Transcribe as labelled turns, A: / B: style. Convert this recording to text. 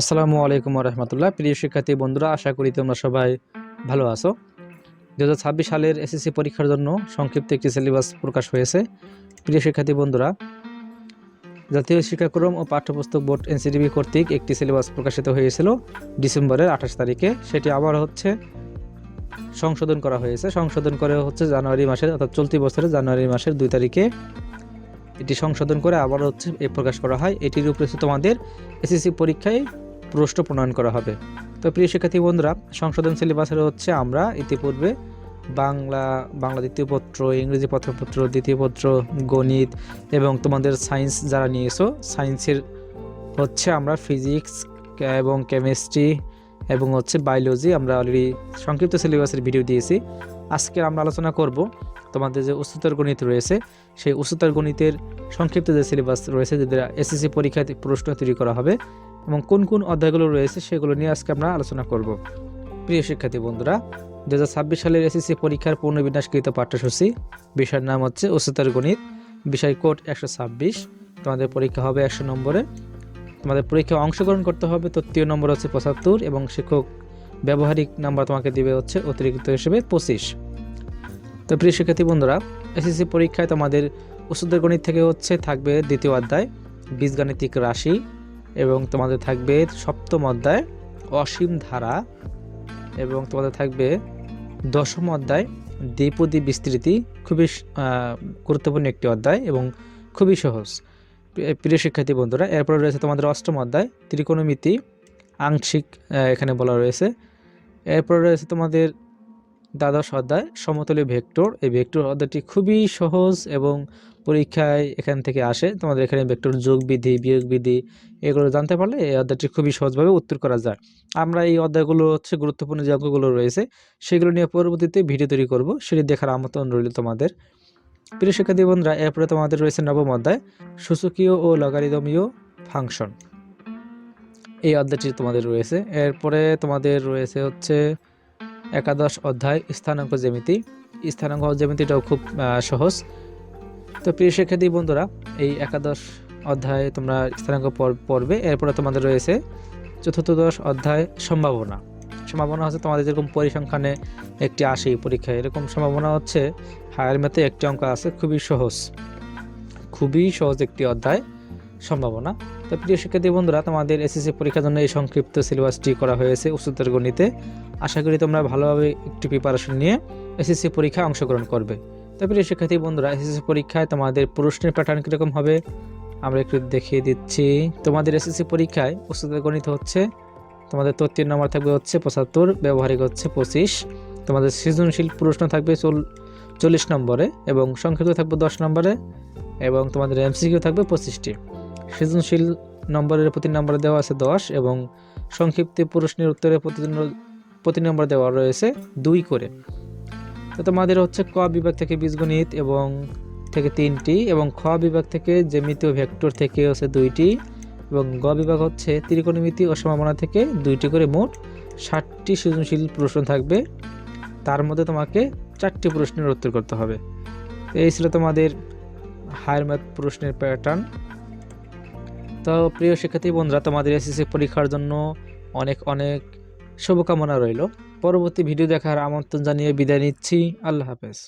A: আসসালামু আলাইকুম রহমতুল্লাহ প্রিয় শিক্ষার্থী, বন্ধুরা, আশা করি তোমরা সবাই ভালো আছো। দু হাজার ছাব্বিশ সালের এসএসসি পরীক্ষার জন্য সংক্ষিপ্ত একটি সিলেবাস প্রকাশ হয়েছে। প্রিয় শিক্ষার্থী, বন্ধুরা, জাতীয় শিক্ষাক্রম ও পাঠ্যপুস্তক বোর্ড এনসিডিবি কর্তৃক একটি সিলেবাস প্রকাশিত হয়েছিল ডিসেম্বরের আঠাশ তারিখে। সেটি আবার হচ্ছে সংশোধন করা হয়েছে। সংশোধন করে হচ্ছে জানুয়ারি মাসের অর্থাৎ চলতি বছরের জানুয়ারি মাসের দুই তারিখে এটি সংশোধন করে আবার হচ্ছে এ প্রকাশ করা হয়। এটির উপরে তোমাদের এসএসসি পরীক্ষায় প্রশ্ন প্রণয়ন করা হবে। তো প্রিয় শিক্ষার্থী বন্ধুরা, সংশোধন সিলেবাসের হচ্ছে আমরা ইতিপূর্বে বাংলা বাংলা দ্বিতীয় পত্র, ইংরেজি প্রথমপত্র দ্বিতীয় পত্র, গণিত এবং তোমাদের সায়েন্স যারা নিয়েছো, সায়েন্সের হচ্ছে আমরা ফিজিক্স এবং কেমিস্ট্রি এবং হচ্ছে বায়োলজি আমরা অলরেডি সংক্ষিপ্ত সিলেবাসের ভিডিও দিয়েছি। আজকে আমরা আলোচনা করব তোমাদের যে উচ্চতর গণিত রয়েছে, সেই উচ্চতর গণিতের সংক্ষিপ্ত যে সিলেবাস রয়েছে যেটা এসএসসি পরীক্ষাতে প্রশ্ন তৈরি করা হবে এবং কোন কোন অধ্যায়গুলো রয়েছে সেগুলো নিয়ে আজকে আমরা আলোচনা করব। প্রিয় শিক্ষার্থী বন্ধুরা দু হাজার ছাব্বিশ সালের এসএসসি পরীক্ষার পুনর্বিন্যাসকৃত পাঠ্যসূচি। বিষয়ের নাম হচ্ছে উচ্চতর গণিত। বিষয় কোড একশো ছাব্বিশ। তোমাদের পরীক্ষা হবে একশো নম্বরে। তোমাদের পরীক্ষায় অংশগ্রহণ করতে হবে, তৃতীয় নম্বর হচ্ছে পঁচাত্তর এবং শিক্ষক ব্যবহারিক নাম্বার তোমাকে দিবে হচ্ছে অতিরিক্ত হিসেবে পঁচিশ। তো প্রিয় শিক্ষার্থী বন্ধুরা, এসএসসি পরীক্ষায় তোমাদের উচ্চতর গণিত থেকে হচ্ছে থাকবে দ্বিতীয় অধ্যায়, বীজগাণিতিক রাশি। এবং তোমাদের থাকবে সপ্তম অধ্যায় অসীম ধারা এবং তোমাদের থাকবে দশম অধ্যায় দ্বিপদী বিস্তৃতি। খুবই গুরুত্বপূর্ণ একটি অধ্যায় এবং খুবই সহজ। প্রিয়- শিক্ষার্থী বন্ধুরা, এরপরে রয়েছে তোমাদের অষ্টম অধ্যায়, ত্রিকোণমিতি, আংশিক এখানে বলা রয়েছে। এরপরে রয়েছে তোমাদের দ্বাদশ অধ্যায় সমতলীয় ভেক্টর। এই ভেক্টর অধ্যায়টি খুবই সহজ এবং পরীক্ষায় এখান থেকে আসে। তোমাদের এখানে ভেক্টর যোগ বিধি, বিয়োগ বিধি, এগুলো জানতে পারলে এই অধ্যায়টি খুবই সহজভাবে উত্তর করা যায়। আমরা এই অধ্যায়গুলো হচ্ছে গুরুত্বপূর্ণ যে অঙ্কগুলো রয়েছে, সেগুলো নিয়ে পরবর্তীতে ভিডিও তৈরি করব। সেটি দেখার আমন্ত্রণ রইল তোমাদের। প্রিয় শিক্ষার্থী বন্ধুরা, এরপরে তোমাদের রয়েছে নবম অধ্যায়, সূচকীয় ও লগারিদমীয় ফাংশন। এই অধ্যায়টি তোমাদের রয়েছে। এরপরে তোমাদের রয়েছে হচ্ছে একাদশ অধ্যায়, স্থানাঙ্ক জ্যামিতি। স্থানাঙ্ক জ্যামিতিটাও খুব সহজ। তো প্রিয় শিক্ষার্থী বন্ধুরা, এই একাদশ অধ্যায়ে তোমরা স্থানাঙ্ক পড়বে। এরপরে তোমাদের রয়েছে চতুর্দশ অধ্যায়, সম্ভাবনা। সম্ভাবনা হচ্ছে তোমাদের যেরকম পরিসংখ্যানে একটি আসে পরীক্ষায়, এরকম সম্ভাবনা হচ্ছে হায়ার ম্যাথে একটি অঙ্ক আছে, খুবই সহজ। খুবই সহজ একটি অধ্যায়, সম্ভাবনা। তো প্রিয় শিক্ষার্থী বন্ধুরা, তোমাদের এসএসসি পরীক্ষার জন্য এই সংক্ষিপ্ত সিলেবাসটি করা হয়েছে উচ্চতর গণিতে। আশা করি তোমরা ভালোভাবে একটি প্রিপারেশন নিয়ে এসএসসি পরীক্ষায় অংশগ্রহণ করবে। তো প্রিয় শিক্ষার্থী বন্ধুরা এসএসসি পরীক্ষায় তোমাদের প্রশ্নের প্যাটার্ন কীরকম হবে? আমরা একটু দেখিয়ে দিচ্ছি। তোমাদের এসএসসি পরীক্ষায় উচ্চতর গণিত হচ্ছে, তোমাদের তত্ত্বের নম্বর থাকবে হচ্ছে পঁচাত্তর, ব্যবহারিক হচ্ছে পঁচিশ। তোমাদের সৃজনশীল প্রশ্ন থাকবে চল, চল্লিশ নম্বরে এবং সংক্ষিপ্ত থাকবে দশ নম্বরে এবং তোমাদের এমসিকিউ থাকবে পঁচিশটি। সৃজনশীল নম্বরের প্রতি নম্বরে দেওয়া আছে দশ এবং সংক্ষিপ্ত প্রশ্নের উত্তরে প্রতি প্রতি নম্বর দেওয়া রয়েছে দুই করে। তো তোমাদের হচ্ছে ক বিভাগ থেকে বীজগণিত এবং থেকে তিনটি এবং খ বিভাগ থেকে জ্যামিতীয় ভেক্টর থেকে হচ্ছে দুইটি এবং গ বিভাগ হচ্ছে ত্রিকোণমিতি ও সম্ভাবনা থেকে দুইটি করে মোট ষাটটি সৃজনশীল প্রশ্ন থাকবে। তার মধ্যে তোমাকে চারটি প্রশ্নের উত্তর করতে হবে। এই ছিল তোমাদের হায়ার ম্যাথ প্রশ্নের প্যাটার্ন তো প্রিয় শিক্ষার্থী বন্ধুরা, তোমাদের এসএসসি পরীক্ষার জন্য অনেক অনেক শুভকামনা রইল। পরবর্তী ভিডিও দেখার আমন্ত্রণ জানিয়ে বিদায় নিচ্ছি। আল্লাহ হাফেজ।